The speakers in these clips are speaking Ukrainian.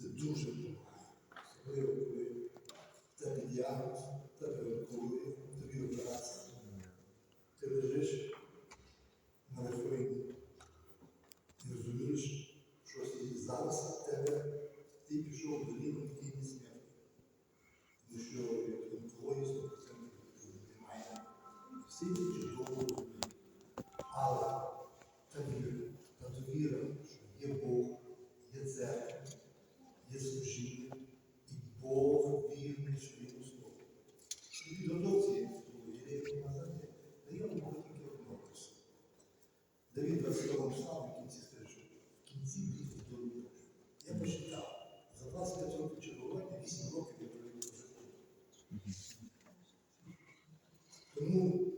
Це дуже. Особливо, коли в тебе діагноз, тебе онкологія, тобі операція. Ти лежиш на верховині і розумієш, що зараз в тебе ти пішов до ліну тіні смерті. Тому що онкології 100% немає. Всі ті Тому,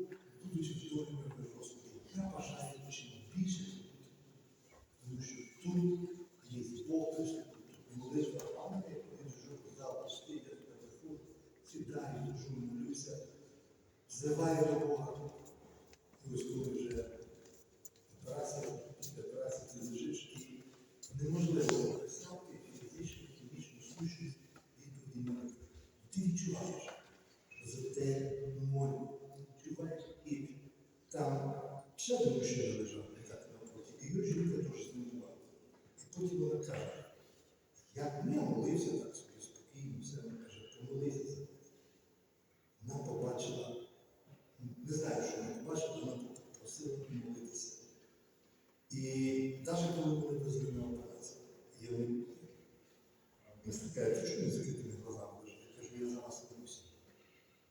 будучи вдома, Господи, я бажаю чим більше зробити. Тому що тут є Бог, пише, молитва пам'яті, я дуже казав, пусти, я приходжу, сідаю, душу, молюся, зливаю до Бога. Ось коли вже операція, після операції ти лежиш і неможливо описати фізичну, хімічну сущність відповіді на. Ти відчуваєш, що за те молю, ще один мужчина лежав, літати навпроти, і його жінка теж з ним була. І потім вона каже, як я молився так собі спокійно, все вона каже, помолися за. Вона побачила, не знаю, що вона побачила, вона просила помолитися. І навіть коли вони везли на операцію, я не не стикаються, що не закритими глазами. Я кажу, я за вас молюся.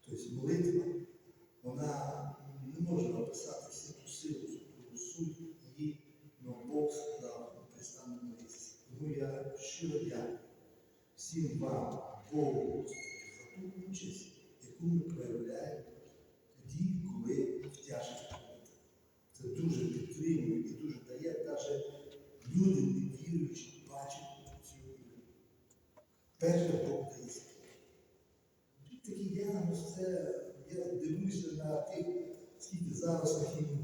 Тобто молитва, вона не може описати всю ту силу, всю ту суть її, але Бог сказав, перестане молитися. Тому я щиро дякую всім вам, Богу, за ту участь, яку ми проявляємо тоді, коли в тяжких. Це дуже підтримує і дуже дає навіть люди, не віруючи, бачать цю віру. Перше силу. Такий діагноз, це я дивлюся на тих, скільки зараз на хімію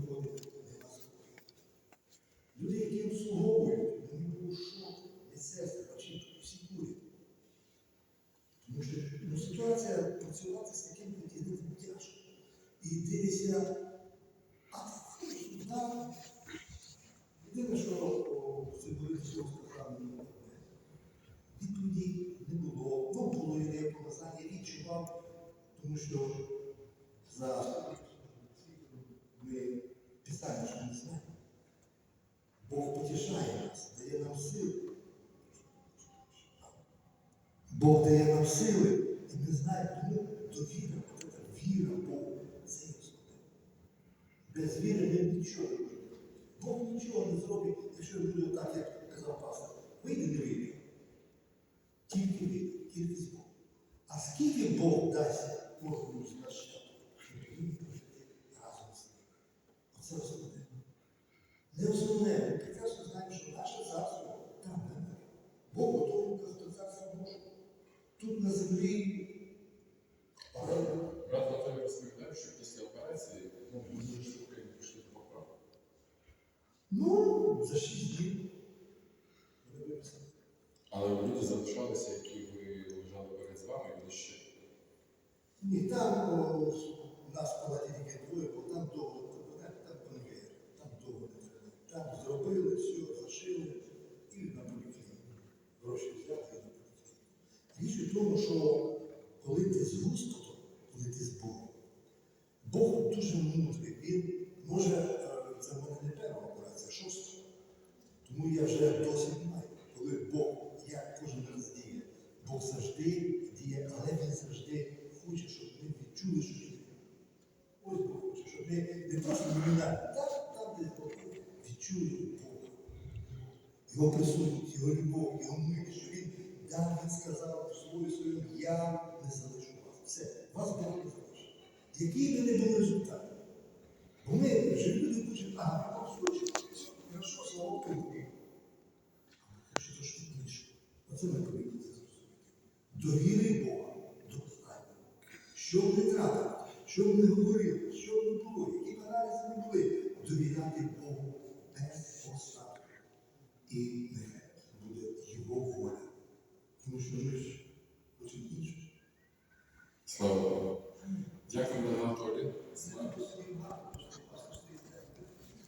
І дивишся, а ти. Єдине, що о, це були цього сказали, відповіді не було. Ну, було ідея показання, відчував, тому що за ми писання, що не знаємо. Бог потішає нас, дає нам сили. Бог дає нам сили, і ми знаємо, тому довіра, от ця віра Богу, це є основне. Без віри ми нічого не можемо. Бог нічого не зробить, якщо буде так, як казав пастор. Вийде вийде. Тільки ви, тільки з Богом. А скільки Бог дасть кожному з нас шляху, щоб він прожити разом з ним. Оце основне. Не основне, ми прекрасно знаємо, що наше царство там немає. Бог готовий до царства Божого. Тут на землі. але Брат Анатолій розповідав, що після операції ну, дуже швидко він пішли до поправки. Ну, за шість днів. Вони виписали. Але люди залишалися, які ви лежали поряд з вами, і ще. Ні, там у нас в палаті тільки двоє, бо там довго, там, конвейер, там довго. Там зробили, все, зашили і на поліклініку. Гроші взяли і на поліклініку. Річ у тому, що коли ти з Господом, коли ти з Богом, Бог дуже мудрий. Він може, е, це в мене не перша операція, шоста. Тому я вже досить знаю, коли Бог, як кожен раз діє, Бог завжди діє, але Він завжди хоче, щоб ми відчули, що він. Ось Ми не просто номінально, так, там, де Бог, відчули Бога. Його присутність, його любов, його милість, що він дав, він сказав свою свою, я не залишу вас. Все, вас Бог не залишить. Який би не був результат. Бо ми вже люди хочуть, ага, ми хочемо, хорошо, слава Богу. А ми хочемо трошки більше. Оце ми повинні це зрозуміти. Довіри Бога достатньо. Що б не тратили, що вони говорили, що вони не було, які б вони не були, довіряти Богу без остатку. І нехай буде Його воля